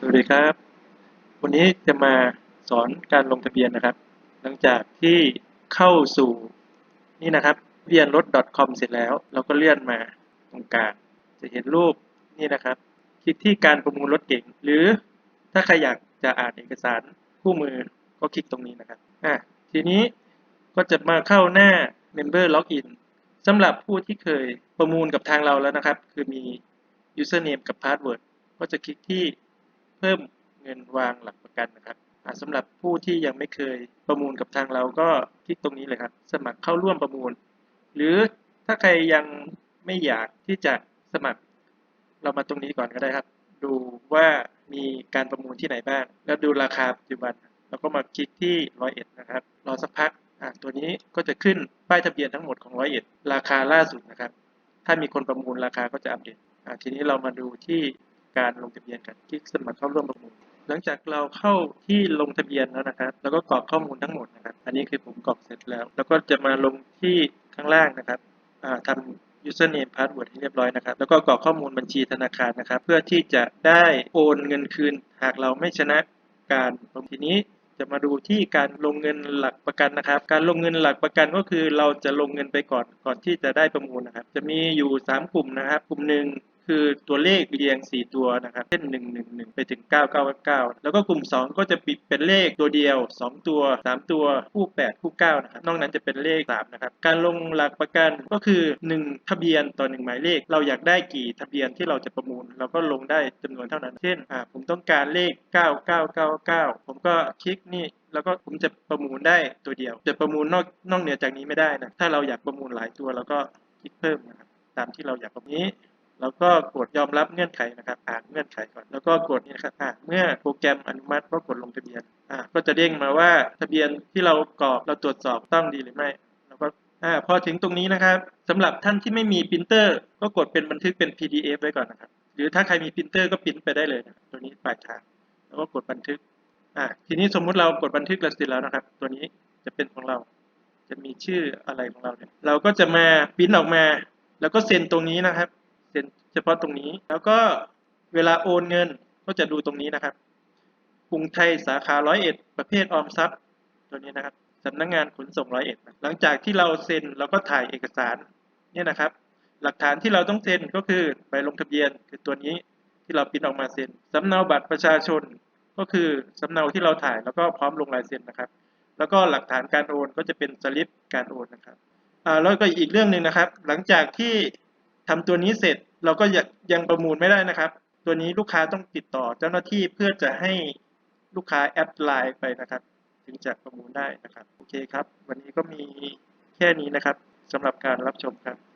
สวัสดีครับ วันนี้จะมาสอนการลงทะเบียนนะครับ หลังจากที่เข้าสู่นี่นะครับเบียนรถ .com เสร็จแล้ว เราก็เลื่อนมาตรงกลางจะเห็นรูปนี่นะครับ คลิกที่การประมูลรถเก๋งหรือถ้าใครอยากจะอ่านเอกสารคู่มือก็คลิกตรงนี้นะครับอะทีนี้ก็จะมาเข้าหน้า Member Login สำหรับผู้ที่เคยประมูลกับทางเราแล้วนะครับ คือมี username กับ password ก็จะคลิกที่ เพิ่มเงินวางหลักประกันนะครับอ่าสำหรับผู้ที่ยังไม่เคยประมูลกับทางเราก็คลิกตรงนี้เลยครับ สมัครเข้าร่วมประมูล หรือถ้าใครยังไม่อยากที่จะสมัคร เรามาตรงนี้ก่อนก็ได้ครับ ดูว่ามีการประมูลที่ไหนบ้าง แล้วดูราคาปัจจุบัน แล้วก็มาคลิกที่ร้อยเอ็ดนะครับ รอสักพักอ่าตัวนี้ก็จะขึ้นป้ายทะเบียนทั้งหมดของร้อยเอ็ดราคาล่าสุดนะครับ ถ้ามีคนประมูลราคาก็จะอัปเดตอ่าทีนี้เรามาดูที่ การลงทะเบียนกันคลิกสมัครเข้าร่วมประมูลหลังจากเราเข้าที่ลงทะเบียนแล้วนะครับ แล้วก็กรอกข้อมูลทั้งหมดนะครับ อันนี้คือผมกรอกเสร็จแล้ว แล้วก็จะมาลงที่ข้างล่างนะครับทำ username password ให้เรียบร้อยนะครับ แล้วก็กรอกข้อมูลบัญชีธนาคารนะครับ เพื่อที่จะได้โอนเงินคืน หากเราไม่ชนะการประมูลทีนี้จะมาดูที่การลงเงินหลักประกันนะครับ การลงเงินหลักประกันก็คือเราจะลงเงินไปก่อนก่อนที่จะได้ประมูลนะครับ จะมีอยู่ 3 กลุ่มนะครับ กลุ่มหนึ่ง คือตัวเลขเรียง 4 ตัวนะครับ เช่น 1 1 1 ไปถึง 999 แล้วก็กลุ่ม 2 ก็จะปิดเป็นเลขตัวเดียว 2 ตัว 3 ตัว คู่ 8 คู่ 9 นะครับ นอกนั้นจะเป็นเลข 3 นะครับ การลงหลักประกันก็คือ 1 ทะเบียนต่อ 1 หมายเลข เราอยากได้กี่ทะเบียนที่เราจะประมูล เราก็ลงได้จำนวนเท่านั้น เช่น ผมต้องการเลข 9999 ผมก็คลิกนี่แล้วก็ผมจะประมูลได้ตัวเดียว จะประมูลนอกนอกเหนือจากนี้ไม่ได้นะ ถ้าเราอยากประมูลหลายตัวเราก็คลิกเพิ่มนะครับ ตามที่เราอยากประมูลนี้ แล้วก็กดยอมรับเงื่อนไขนะครับอ่านเงื่อนไขก่อน แล้วก็กดนี่นะครับอ่าเมื่อโปรแกรมอนุมัติก็กดลงทะเบียนอ่าก็จะเด้งมาว่าทะเบียนที่เรากรอกเราตรวจสอบต้องดีหรือไม่แล้วก็อ่าพอถึงตรงนี้นะครับสำหรับท่านที่ไม่มีปรินเตอร์ ก็กดเป็นบันทึกเป็น PDF ไว้ก่อนนะครับ หรือถ้าใครมีปรินเตอร์ก็ปริ้นไปได้เลยนะตัวนี้ปลายทางแล้วก็กดบันทึกอ่าทีนี้สมมุติเรากดบันทึกแล้วเสร็จแล้วนะครับ ตัวนี้จะเป็นของเรา จะมีชื่ออะไรของเราเนี่ยเราก็จะมาปริ้นออกมา แล้วก็เซ็นตรงนี้นะครับ เซ็นเฉพาะตรงนี้ แล้วก็เวลาโอนเงินก็จะดูตรงนี้นะครับกรุงไทยสาขาร้อยเอ็ดประเภทออมทรัพย์ตัวนี้นะครับสำนักงงานขนส่งร้อยเอ็ดหลังจากที่เราเซ็นเราก็ถ่ายเอกสารเนี่ยนะครับ หลักฐานที่เราต้องเซ็นก็คือใบลงทะเบียนคือตัวนี้ที่เราปริ้นออกมาเซ็นสำเนาบัตรประชาชนก็คือสำเนาที่เราถ่ายแล้วก็พร้อมลงลายเซ็นนะครับ แล้วก็หลักฐานการโอนก็จะเป็นสลิปการโอนนะครับอ่าแล้วก็อีกเรื่องหนึ่งนะครับ หลังจากที่ ทำตัวนี้เสร็จเราก็ยังยังประมูลไม่ได้นะครับ ตัวนี้ลูกค้าต้องติดต่อเจ้าหน้าที่เพื่อจะให้ลูกค้าแอดไลน์ไปนะครับ ถึงจะประมูลได้นะครับ โอเคครับ วันนี้ก็มีแค่นี้นะครับสำหรับการรับชมครับ